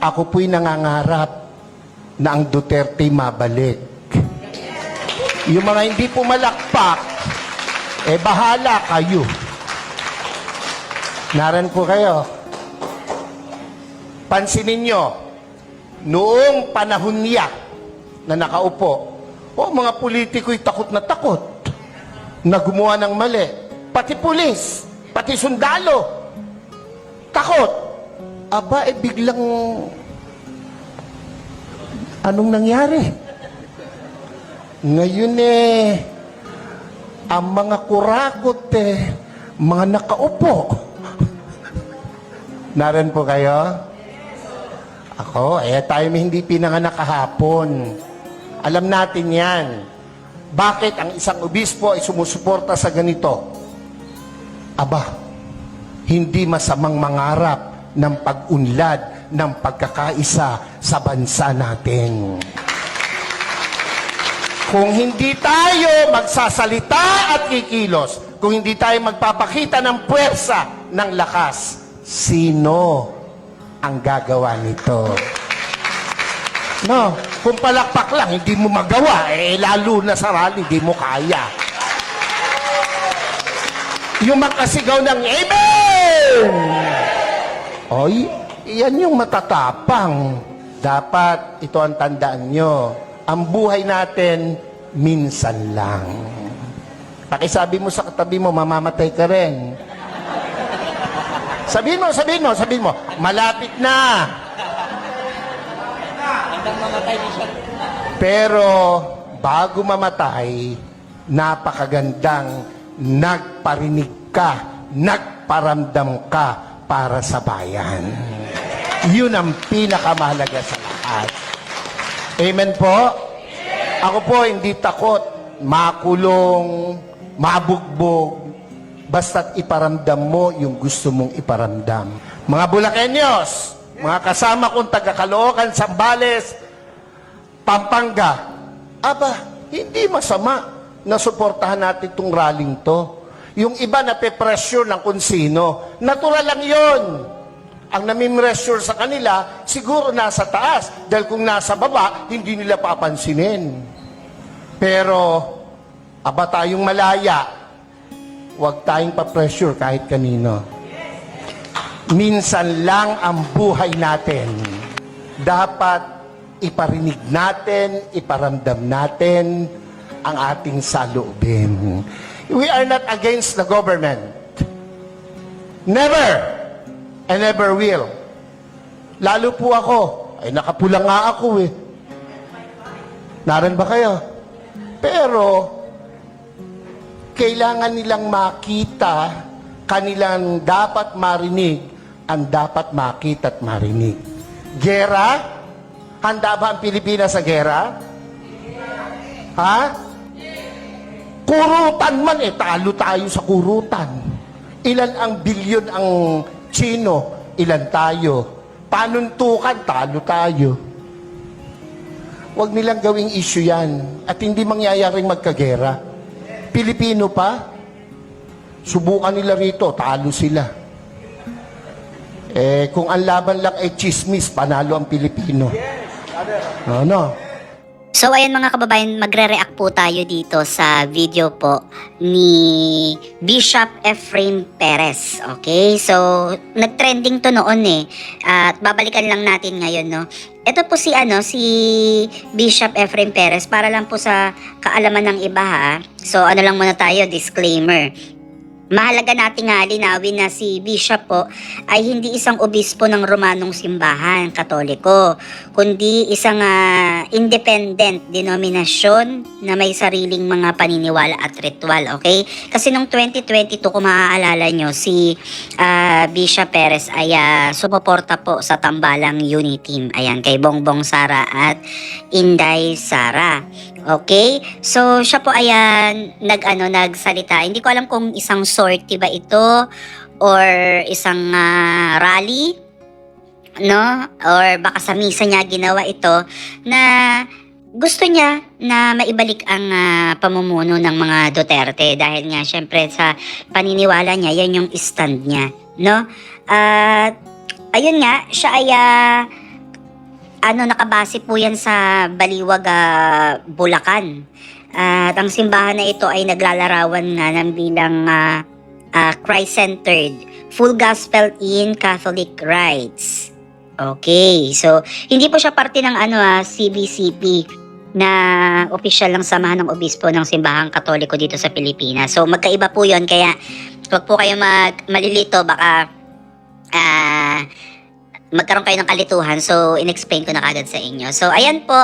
Ako po'y nangangarap na ang Duterte mabalik. Yung mga hindi pumalakpak, eh bahala kayo. Naran po kayo. Pansinin nyo, noong panahon niya na nakaupo, o mga politiko'y takot na takot na gumawa ng mali. Pati pulis, pati sundalo, takot. Aba, eh biglang anong nangyari? Ngayon eh, ang mga kurakot eh, mga nakaupo. Naran po kayo? Ako, eh tayo hindi pinanganak kahapon. Alam natin yan. Bakit ang isang obispo ay sumusuporta sa ganito? Aba, hindi masamang mangarap ng pag-unlad ng pagkakaisa sa bansa natin. Kung hindi tayo magsasalita at kikilos, kung hindi tayo magpapakita ng puwersa, ng lakas, sino ang gagawa nito? No, kung palakpak lang, hindi mo magawa, eh lalo na sa rally, hindi mo kaya. Yung makasigaw ng Amen! Oy, iyan yung matatapang. Dapat ito ang tandaan nyo. Ang buhay natin, minsan lang. Pakisabi mo sa katabi mo, mamamatay ka rin. Sabihin mo, sabihin mo, sabihin mo, malapit na. Pero bago mamatay, napakagandang nagparinig ka, nagparamdam ka para sa bayan. Yun ang pinakamahalaga sa lahat. Amen po? Ako po hindi takot makulong, mabugbog, basta't iparamdam mo yung gusto mong iparamdam. Mga Bulakenyos, mga kasama kong taga-Caloocan, Sambales, Pampanga, aba, hindi masama na suportahan natin itong rallying to. Yung iba na pe-pressure ng kung natural lang yon. Ang nami-pressure sa kanila, siguro nasa taas. Dahil kung nasa baba, hindi nila papansinin. Pero, aba tayong malaya, huwag tayong pa-pressure kahit kanino. Minsan lang ang buhay natin. Dapat iparinig natin, iparamdam natin ang ating saloobin. We are not against the government. Never! And never will. Lalo po ako. Ay, nakapula nga ako eh. Naran ba kayo? Pero, kailangan nilang makita, kanilang dapat marinig, ang dapat makita at marinig. Gera? Handa ba ang Pilipinas sa gera? Ha? Kurutan man eh, talo tayo sa kurutan. Ilan ang bilyon ang Chino, ilan tayo. Panuntukan, talo tayo. Huwag nilang gawing issue yan at hindi mangyayaring magkagera. Pilipino pa, subukan nila rito, talo sila. Eh, kung ang laban lang ay chismis, panalo ang Pilipino. No, no. So ayan mga kababayan, magre-react po tayo dito sa video po ni Bishop Ephraim Perez. Okay? So nag-trending to noon eh. At babalikan lang natin ngayon, no. Ito po si ano, si Bishop Ephraim Perez para lang po sa kaalaman ng iba ha. So ano lang muna tayo, disclaimer. Mahalaga nating nga linawin na si Bishop po ay hindi isang obispo ng Romanong Simbahan, Katoliko, kundi isang ah, independent denominasyon na may sariling mga paniniwala at ritual, okay? Kasi nung 2022, kung maaalala nyo, si ah, Bishop Perez ay ah, sumuporta po sa Tambalang Unity Team. Ayan, kay Bongbong Sara at Inday Sara. Okay? So, siya po ayan, nag, ano, nagsalita. Hindi ko alam kung isang sortie ba ito or isang ah, rally, no? Or baka sa misa niya ginawa ito na gusto niya na maibalik ang ah, pamumuno ng mga Duterte dahil nga syempre sa paniniwala niya, yan yung stand niya, no? At ayun nga, siya ay ah, ano nakabase po yan sa Baliwag, ah, Bulacan. At ang simbahan na ito ay naglalarawan nga ng bilang ah, ah, Christ-centered, full gospel in Catholic rites. Okay, so hindi po siya parte ng ano ah, CBCP na opisyal ng samahan ng obispo ng simbahang katoliko dito sa Pilipinas. So magkaiba po 'yon kaya wag po kayo mag malilito baka ah magkaroon kayo ng kalituhan. So, in-explain ko na kagad sa inyo. So, ayan po,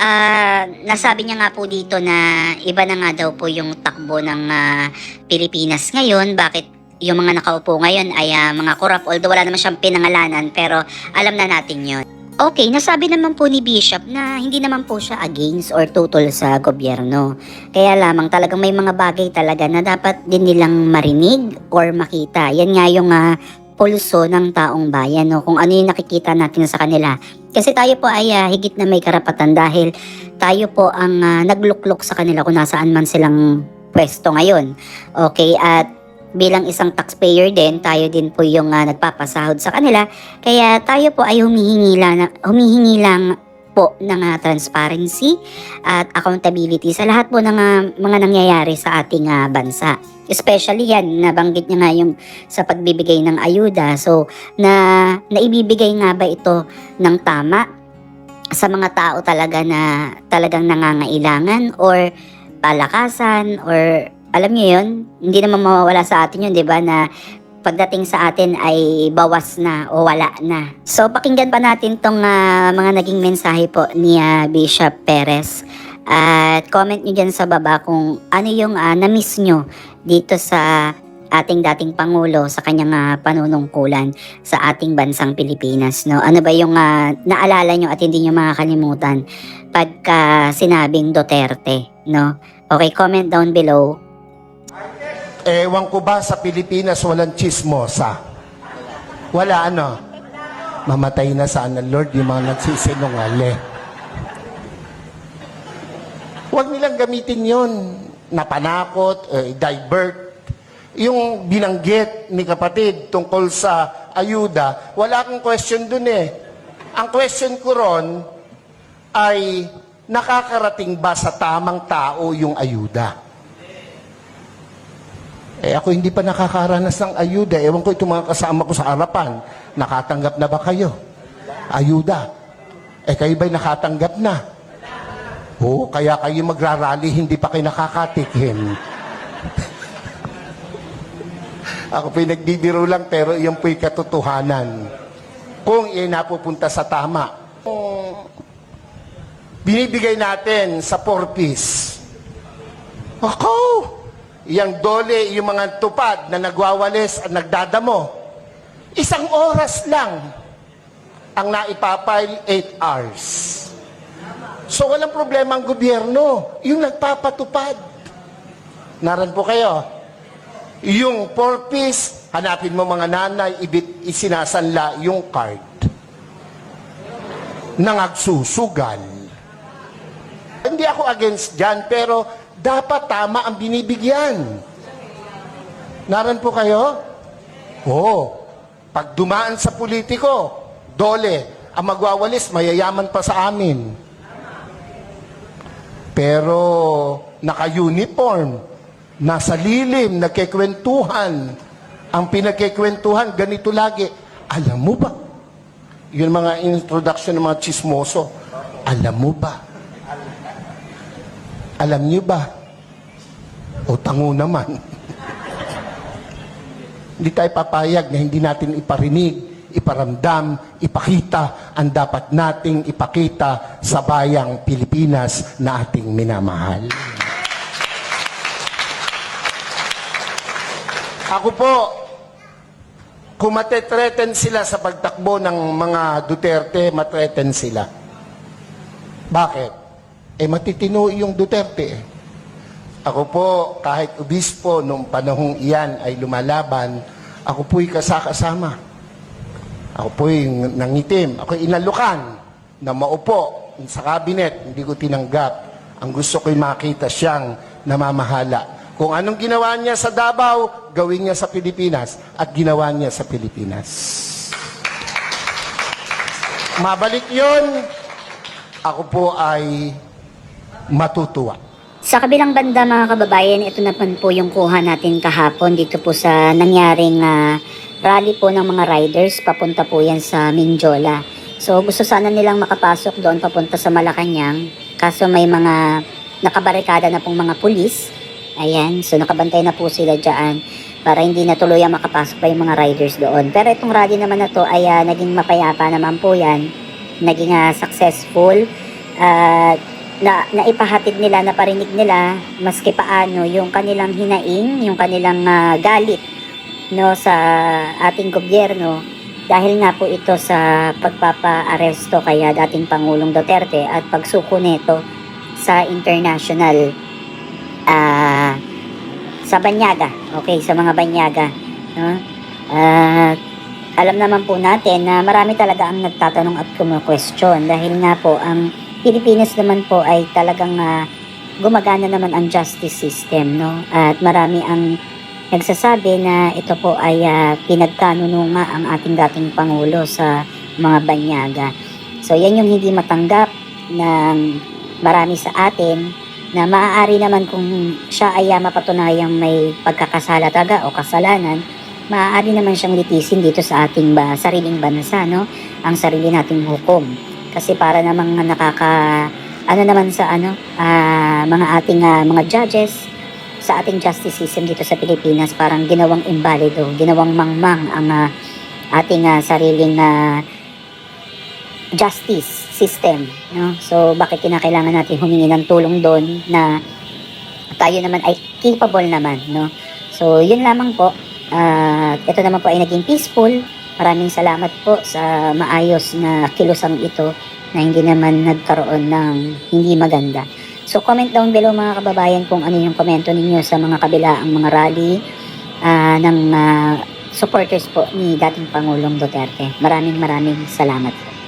ah, nasabi niya nga po dito na iba na nga daw po yung takbo ng ah, Pilipinas ngayon. Bakit yung mga nakaupo ngayon ay ah, mga korap, although wala naman siyang pinangalanan, pero alam na natin yon. Okay, nasabi naman po ni Bishop na hindi naman po siya against or total sa gobyerno. Kaya lamang talagang may mga bagay talaga na dapat din nilang marinig or makita. Yan nga yung ah, pulso ng taong bayan, no? kung ano yung nakikita natin sa kanila. Kasi tayo po ay ah, higit na may karapatan dahil tayo po ang ah, nagluklok sa kanila kung nasaan man silang pwesto ngayon. Okay, at bilang isang taxpayer din, tayo din po yung ah, nagpapasahod sa kanila. Kaya tayo po ay humihingi lang, humihingi lang po ng ah, transparency at accountability sa lahat po ng ah, mga nangyayari sa ating ah, bansa. Especially yan, nabanggit niya nga yung sa pagbibigay ng ayuda. So, na naibibigay nga ba ito ng tama sa mga tao talaga na talagang nangangailangan or palakasan or alam niyo yun, hindi naman mawawala sa atin yun, di ba, na pagdating sa atin ay bawas na o wala na. So, pakinggan pa natin tong ah, mga naging mensahe po ni ah, Bishop Perez. At comment nyo dyan sa baba kung ano yung ah, na-miss nyo dito sa ating dating Pangulo sa kanyang ah, panunungkulan sa ating bansang Pilipinas. No? Ano ba yung ah, naalala nyo at hindi nyo makakalimutan pagka sinabing Duterte? No? Okay, comment down below. Ewan ko ba sa Pilipinas walang chismosa? Wala ano? Mamatay na sana Lord yung mga nagsisinungali. Huwag nilang gamitin yon na panakot, eh, divert. Yung binanggit ni kapatid tungkol sa ayuda, wala akong question dun eh. Ang question ko ron ay nakakarating ba sa tamang tao yung ayuda? Eh ako hindi pa nakakaranas ng ayuda. Ewan ko itong mga kasama ko sa harapan. Nakatanggap na ba kayo? Ayuda. Eh kayo ba'y nakatanggap na? Oo, kaya kayo magrarally, hindi pa kayo nakakatikim. ako po'y lang, pero iyon po'y katotohanan. Kung iyan napupunta sa tama. Binibigay natin sa four-piece, ako, Yang dole, yung mga tupad na nagwawalis at nagdadamo. Isang oras lang ang naipapile 8 hours. So walang problema ang gobyerno. Yung nagpapatupad. Naran po kayo. Yung four-piece, hanapin mo mga nanay, ibit, isinasanla yung card. Nangagsusugal. Hindi ako against dyan, pero dapat tama ang binibigyan. Naran po kayo? Oo. Pag dumaan sa politiko, dole, ang magwawalis, mayayaman pa sa amin. Pero naka-uniform, nasa lilim, nagkikwentuhan. Ang pinagkikwentuhan, ganito lagi. Alam mo ba? Yun mga introduction ng mga chismoso. Alam mo ba? Alam niyo ba? O tango naman. hindi tayo papayag na hindi natin iparinig, iparamdam, ipakita ang dapat nating ipakita sa bayang Pilipinas na ating minamahal. Ako po, kung matetreten sila sa pagtakbo ng mga Duterte, matreten sila. Bakit? Eh matitino yung Duterte. Ako po, kahit obispo nung panahong iyan ay lumalaban, ako po'y kasakasama. Ako po'y nangitim. Ako inalukan na maupo sa kabinet. Hindi ko tinanggap. Ang gusto ko'y makita siyang namamahala. Kung anong ginawa niya sa Davao, gawin niya sa Pilipinas. At ginawa niya sa Pilipinas. Mabalik yon ako po ay matutuwa. Sa kabilang banda mga kababayan, ito naman po yung kuha natin kahapon dito po sa nangyaring ah, rally po ng mga riders. Papunta po yan sa Minjola. So gusto sana nilang makapasok doon papunta sa Malacanang. Kaso may mga nakabarikada na pong mga pulis. Ayan, so nakabantay na po sila dyan para hindi na tuluyang makapasok pa yung mga riders doon. Pero itong rally naman na to ay ah, naging mapayapa naman po yan. Naging ah, successful. At na naipahatid nila, naparinig nila maski paano yung kanilang hinaing, yung kanilang ah, galit no sa ating gobyerno dahil nga po ito sa pagpapaaresto kaya dating Pangulong Duterte at pagsuko nito sa international ah sa Banyaga. Okay, sa mga Banyaga, no? At alam naman po natin na marami talaga ang nagtatanong at kumu-question dahil nga po ang Pilipinas naman po ay talagang ah, gumagana naman ang justice system, no? At marami ang nagsasabi na ito po ay uh, pinagkanununga ang ating dating Pangulo sa mga banyaga. So yan yung hindi matanggap ng marami sa atin na maaari naman kung siya ay ah, mapatunayang may pagkakasala talaga o kasalanan, maaari naman siyang litisin dito sa ating ba, sariling bansa, no? Ang sarili nating hukom. Kasi para namang nakaka ano naman sa ano ah, mga ating ah, mga judges sa ating justice system dito sa Pilipinas parang ginawang imbalido, ginawang mangmang ang ah, ating ah, sariling ah, justice system, no? So bakit kinakailangan natin humingi ng tulong doon na tayo naman ay capable naman, no? So yun lamang po. At ito naman po ay naging peaceful. Maraming salamat po sa maayos na kilusang ito na hindi naman nagkaroon ng hindi maganda. So comment down below mga kababayan kung ano yung komento ninyo sa mga kabila ang mga rally ah, ng ah, supporters po ni dating Pangulong Duterte. Maraming maraming salamat po.